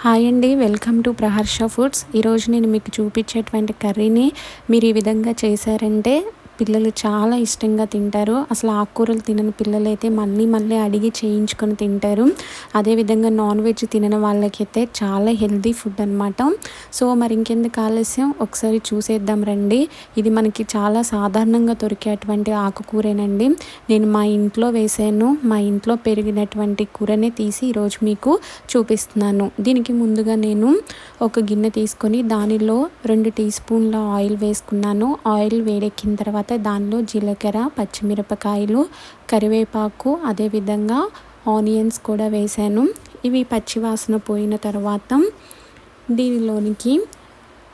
Hi అండి welcome to Praharsha foods. ఈరోజు నేను మీకు చూపించేటువంటి కర్రీని మీరు ఈ విధంగా చేశారంటే పిల్లలు చాలా ఇష్టంగా తింటారు. అసలు ఆకుకూరలు తినని పిల్లలు అయితే మళ్ళీ మళ్ళీ అడిగి చేయించుకొని తింటారు. అదేవిధంగా నాన్ వెజ్ తినని వాళ్ళకైతే చాలా హెల్తీ ఫుడ్ అనమాట సో మరి ఇంకెందుకు ఆలస్యం? ఒకసారి చూసేద్దాం రండి. ఇది మనకి చాలా సాధారణంగా దొరికేటువంటి ఆకుకూరేనండి. నేను మా ఇంట్లో వేసాను. మా ఇంట్లో పెరిగినటువంటి కూరనే తీసి ఈరోజు మీకు చూపిస్తున్నాను. దీనికి ముందుగా నేను ఒక గిన్నె తీసుకొని దానిలో రెండు టీ స్పూన్ల ఆయిల్ వేసుకున్నాను. ఆయిల్ వేడెక్కిన తర్వాత తర్వాత దానిలో జీలకర్ర పచ్చిమిరపకాయలు కరివేపాకు అదేవిధంగా ఆనియన్స్ కూడా వేసాను. ఇవి పచ్చివాసన పోయిన తర్వాత దీనిలోనికి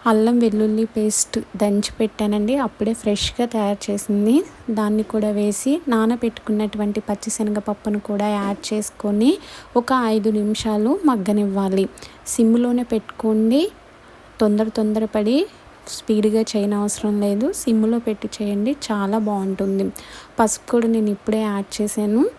అల్లం వెల్లుల్లి పేస్ట్ దంచి పెట్టానండి. అప్పుడే ఫ్రెష్గా తయారు చేసింది. దాన్ని కూడా వేసి నానబెట్టుకున్నటువంటి పచ్చిశనగపప్పును కూడా యాడ్ చేసుకొని ఒక ఐదు నిమిషాలు మగ్గనివ్వాలి. సిమ్లోనే పెట్టుకోండి. తొందర తొందరపడి స్పీడ్గా చేయని అవసరం లేదు. సిమ్లో పెట్టి చేయండి. చాలా బాగుంటుంది. పసుపు కూడా నేను ఇప్పుడే యాడ్ చేశాను.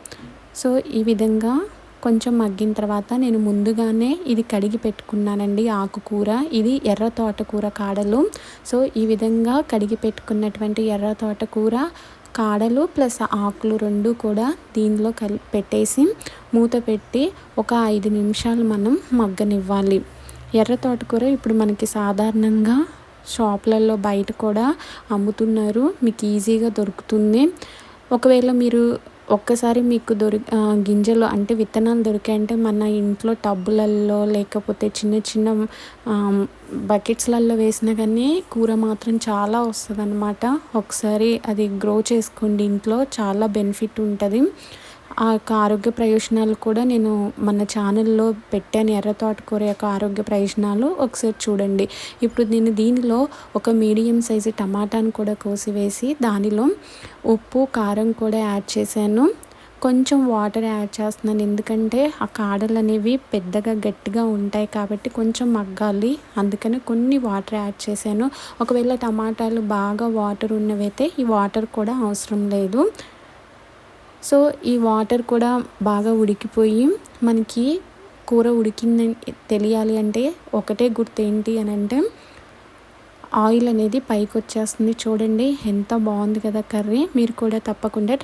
సో ఈ విధంగా కొంచెం మగ్గిన తర్వాత నేను ముందుగానే ఇది కడిగి పెట్టుకున్నానండి ఆకుకూర. ఇది ఎర్ర తోటకూర కాడలు. సో ఈ విధంగా కడిగి పెట్టుకున్నటువంటి ఎర్ర తోటకూర కాడలు ప్లస్ ఆకులు రెండు కూడా దీనిలో కలి పెట్టేసి మూత పెట్టి ఒక ఐదు నిమిషాలు మనం మగ్గనివ్వాలి. ఎర్ర తోటకూర ఇప్పుడు మనకి సాధారణంగా షాప్లలో బయట కూడా అమ్ముతున్నారు. మీకు ఈజీగా దొరుకుతుంది. ఒకవేళ మీరు ఒక్కసారి మీకు దొరి గింజలు అంటే విత్తనాలు దొరికాయంటే మన ఇంట్లో టబ్బులలో లేకపోతే చిన్న చిన్న బకెట్స్లలో వేసినా కానీ కూర మాత్రం చాలా వస్తుంది ఒకసారి అది గ్రో చేసుకోండి ఇంట్లో. చాలా బెనిఫిట్ ఉంటుంది. ఆ యొక్క ఆరోగ్య ప్రయోజనాలు కూడా నేను మన ఛానల్లో పెట్టాను. ఎర్ర తోటకూర యొక్క ఆరోగ్య ప్రయోజనాలు ఒకసారి చూడండి. ఇప్పుడు నేను దీనిలో ఒక మీడియం సైజు టమాటాను కూడా కోసివేసి దానిలో ఉప్పు కారం కూడా యాడ్ చేశాను. కొంచెం వాటర్ యాడ్ చేస్తున్నాను. ఎందుకంటే ఆ కాడలు అనేవి పెద్దగా గట్టిగా ఉంటాయి కాబట్టి కొంచెం మగ్గాలి. అందుకని కొన్ని వాటర్ యాడ్ చేశాను. ఒకవేళ టమాటాలు బాగా వాటర్ ఉన్నవైతే ఈ వాటర్ కూడా అవసరం లేదు. సో ఈ వాటర్ కూడా బాగా ఉడికిపోయి మనకి కూర ఉడికిందని తెలియాలి అంటే ఒకటే గుర్తు ఏంటి అని అంటే ఆయిల్ అనేది పైకి వచ్చేస్తుంది చూడండి ఎంత బాగుంది కదా కర్రీ. మీరు కూడా తప్పకుండా